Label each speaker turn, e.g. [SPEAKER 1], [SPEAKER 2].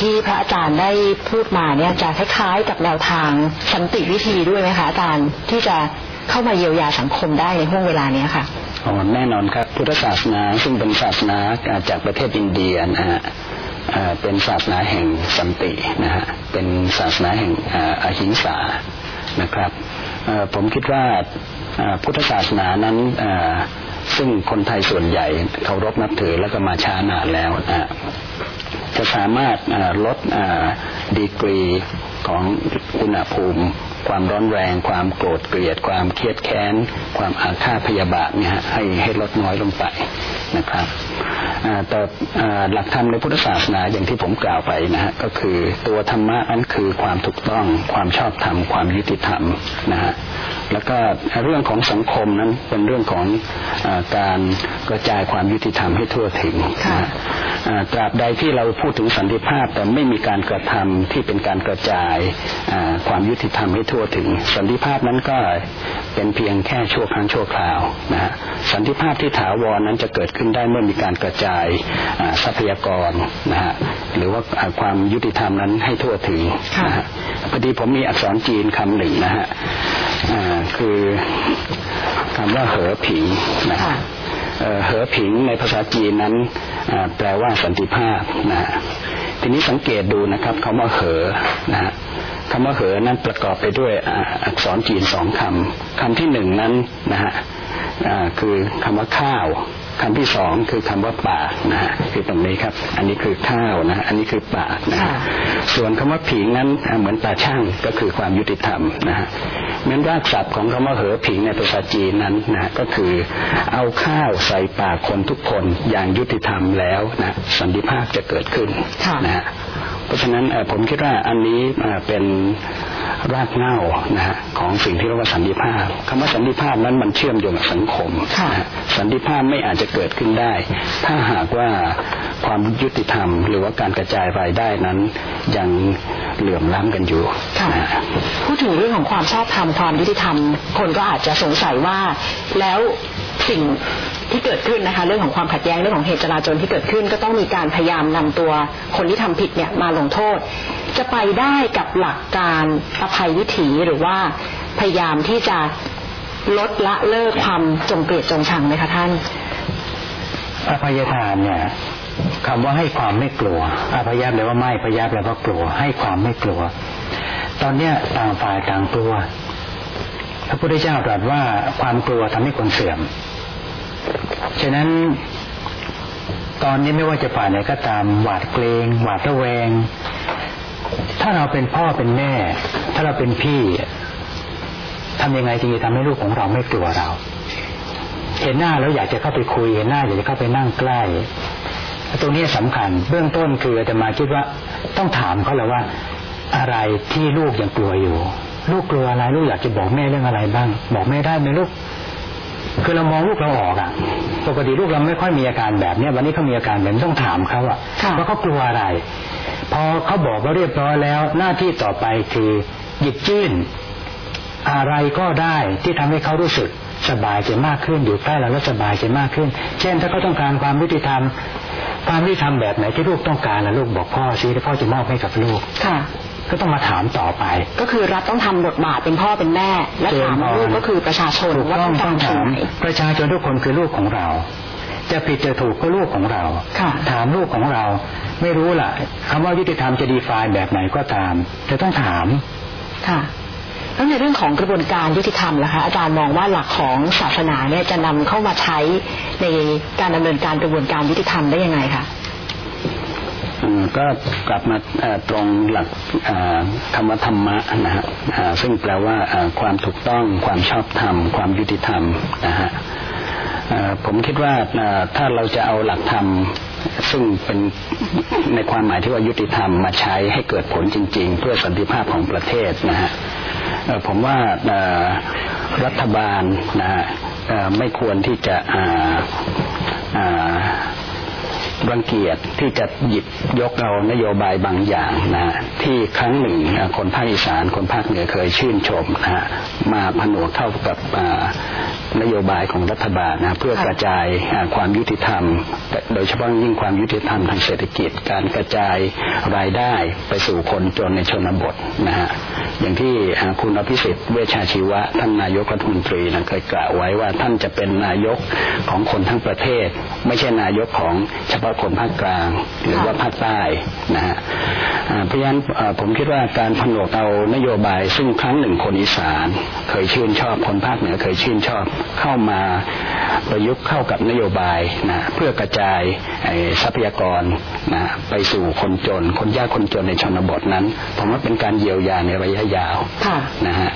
[SPEAKER 1] ที่พระอาจารย์ได้พูดมาเนี่ยจะคล้ายๆกับแนวทางสันติวิธีด้วยไหมคะอาจารย์ที่จะเข้ามาเยียวยาสังคมได้ในห่วงเวลานี้ค่ะ
[SPEAKER 2] อ๋อแน่นอนครับ พุทธศาสนาซึ่งเป็นศาสนาจากประเทศอินเดียนะฮะเป็นศาสนาแห่งสันตินะฮะเป็นศาสนาแห่งอหิงสานะครับผมคิดว่าพุทธศาสนานั้นซึ่งคนไทยส่วนใหญ่เคารพนับถือแล้วก็มาช้านานแล้วนะ จะสามารถลดดีกรีของอุณหภูมิ ความร้อนแรง ความโกรธเกลียด ความเครียดแค้น ความอาฆาตพยาบาทเนี่ยฮะให้ให้ลดน้อยลงไปนะครับ แต่อ่าหลักธรรมในพุทธศาสนาอย่างที่ผมกล่าวไปนะฮะก็คือตัวธรรมะนั้นคือความถูกต้องความชอบธรรม ความยุติธรรมนะฮะแล้วก็เรื่องของสังคมนั้นเป็นเรื่องของอาการกระจายความยุติธรรมให้ทั่วถึงนะฮะอ่าตราบใดที่เราพูดถึงสันติภาพ แต่ไม่มีการกระทำที่เป็นการกระจายอ่าความยุติธรรมให้ทั่วถึง สันติภาพนั้นก็เป็นเพียงแค่ชั่วครั้งชั่วคราวนะฮะสันติภาพที่ถาวรนั้นจะเกิดขึ้นได้เมื่อมีการกระจายอ่าทรัพยากรนะฮะหรือว่าอ่าความยุติธรรมนั้นให้ทั่วถึงนะฮะพอดีผมมีอักษรจีนคำหนึ่งนะฮะอ่าคือคำว่าเหอผิงนะฮะ
[SPEAKER 1] ค่ะ
[SPEAKER 2] เอ่อเหอผิงในภาษาจีนนั้นอ่าแปลว่าสันติภาพนะฮะทีนี้สังเกตดูนะครับคำว่าเหอนะฮะคำว่าเหอนั้นประกอบไปด้วยอ่าอักษรจีนสองคำคำที่หนึ่งนั้นนะฮะอ่าคือคำว่าข้าว คำที่สองคือคำว่าปากนะฮะคือตรงนี้ครับ อันนี้คือข้าวนะฮะอันนี้คือปากนะฮะ
[SPEAKER 1] ค่ะ
[SPEAKER 2] ส่วนคำว่าผิงนั้นอ่าเหมือนตาช่างก็คือความยุติธรรมนะฮะเหมือนรากศัพท์ของคำว่าเหอผิงในภาษาจีนนั้นนะก็คือเอาข้าวใส่ปากคนทุกคนอย่างยุติธรรมแล้วนะสันติภาพจะเกิดขึ้น
[SPEAKER 1] ค่ะ
[SPEAKER 2] นะฮะเพราะฉะนั้นเอ่อผมคิดว่าอันนี้เอ่อเป็น รากเหง้านะฮะของสิ่งที่เรียกว่าสันติภาพคำว่าสันติภาพนั้นมันเชื่อมโยงกับสังคม
[SPEAKER 1] ค่ะ
[SPEAKER 2] นะฮะสันติภาพไม่อาจจะเกิดขึ้นได้ ถ้าหากว่าความยุติธรรม หรือว่าการกระจายรายได้นั้น ยังเหลื่อมล้ำกันอยู่
[SPEAKER 1] ค่ะ
[SPEAKER 2] นะฮะ
[SPEAKER 1] พูดถึงเรื่องของความชอบธรรมความยุติธรรม คนก็อาจจะสงสัยว่าแล้วสิ่ง ที่เกิดขึ้นนะคะเรื่องของความขัดแย้งเรื่องของเหตุจราจรที่เกิดขึ้น ก็ต้องมีการพยายามนำตัวคนที่ทำผิดเนี่ยมาลงโทษ จะไปได้กับหลักการอภัยวิถีหรือว่าพยายามที่จะลดละเลิกความจงเกลียดจงชังไหมคะท่าน
[SPEAKER 3] อภัยทานเนี่ยคำว่าให้ความไม่กลัวอภัยแปลว่าไม่พยาแปลว่ากลัว ให้ความไม่กลัว ตอนเนี้ยต่างฝ่ายต่างกลัวพระพุทธเจ้าตรัสว่าความกลัวทำให้คนเสื่อม ฉะนั้นตอนนี้ไม่ว่าจะฝ่ายไหนก็ตามหวาดเกรงหวาดระแวง ถ้าเราเป็นพ่อเป็นแม่ ถ้าเราเป็นพี่ทำยังไงจึงจะทำให้ลูกของเราไม่กลัวเรา เห็นหน้าแล้วอยากจะเข้าไปคุย เห็นหน้าอยากจะเข้าไปนั่งใกล้ตรงนี้สำคัญ เบื้องต้นคืออาตมาคิดว่าต้องถามเขาแล้วว่า อะไรที่ลูกยังกลัวอยู่ ลูกกลัวอะไร ลูกอยากจะบอกแม่เรื่องอะไรบ้าง บอกแม่ได้ไหมลูก คือเรามองลูกเราออกอะปกติลูกเราไม่ค่อยมีอาการแบบเนี้ยวันนี้เขามีอาการแบบนี้ต้องถามเขาอะ
[SPEAKER 1] ค่ะ
[SPEAKER 3] ว่าเขากลัวอะไร พอเขาบอกว่าเรียบร้อยแล้ว หน้าที่ต่อไปคือหยิบยื่นอะไรก็ได้ที่ทำให้เขารู้สึกสบายใจมากขึ้นอยู่ใกล้เราแล้วสบายใจมากขึ้น เช่นถ้าเขาต้องการความยุติธรรมความยุติธรรมแบบไหนที่ลูกต้องการนะลูกบอกพ่อซิแล้วพ่อจะมอบให้กับลูก
[SPEAKER 1] ค่ะ
[SPEAKER 3] ก็ต้องมาถามต่อไป
[SPEAKER 1] ก็คือรัฐต้องทำบทบาทเป็นพ่อเป็นแม่ และถามลูกก็คือประชาชน
[SPEAKER 3] ถูก
[SPEAKER 1] ว่า
[SPEAKER 3] ต้อ
[SPEAKER 1] ต้องง
[SPEAKER 3] ต้อง
[SPEAKER 1] ทำสิ่
[SPEAKER 3] ถางม
[SPEAKER 1] ไหน
[SPEAKER 3] ประชาชนทุกคนคือลูกของเรา จะผิดจะถูกก็ลูกของเรา
[SPEAKER 1] ค่ะ
[SPEAKER 3] ถามลูกของเรา ไม่รู้ล่ะคำว่ายุติธรรมจะดีฟายแบบไหนก็ตามจะต้องถาม
[SPEAKER 1] ค่ะแล้วในเรื่องของกระบวนการยุติธรรมล่ะคะอาจารย์มองว่าหลักของศาสนาเนี่ยจะนำเข้ามาใช้ในการดำเนินการกระบวนการยุติธรรมได้ยังไงคะ
[SPEAKER 2] อืม ก็กลับมาตรงหลักเอ่อคำว่าธรรมะนะฮะซึ่งแปลว่าความถูกต้องความชอบธรรม ความยุติธรรมนะฮะผมคิดว่าถ้าเราจะเอาหลักธรรมซึ่งเป็นในความหมายที่ว่ายุติธรรมมาใช้ให้เกิดผลจริง ๆ เพื่อสันติภาพของประเทศนะฮะผมว่ารัฐบาลนะฮะไม่ควรที่จะ รังเกียจที่จะหยิบยกเอานโยบายบางอย่างนะที่ครั้งหนึ่งคนภาคอีสานคนภาคเหนือเคยชื่นชมนะมาผนวกเข้ากับนโยบายของรัฐบาลนะเพื่อกระจายความยุติธรรม โดยเฉพาะยิ่งความยุติธรรมทางเศรษฐกิจ การกระจายรายได้ไปสู่คนจนในชนบทนะฮะอย่างที่คุณอภิสิทธิ์เวชชาชีวะ ท่านนายกรัฐมนตรีนะเคยกล่าวไว้ว่าท่านจะเป็นนายกของคนทั้งประเทศ ไม่ใช่นายกของเฉพาะคนภาคกลาง หรือว่าภาคใต้นะฮะ เพราะฉะนั้นอ่าผมคิดว่าการผนวกเอานโยบาย ซึ่งครั้งหนึ่งคนอีสาน เคยชื่นชอบคนภาคเหนือเคยชื่นชอบเข้ามาประยุกต์เข้ากับนโยบายนะเพื่อกระจายไอ้ทรัพยากรนะไปสู่คนจน คนยากคนจนในชนบทนั้น ผมว่าเป็นการเยียวยาในระยะยาว
[SPEAKER 1] ค่ะ
[SPEAKER 2] นะฮะ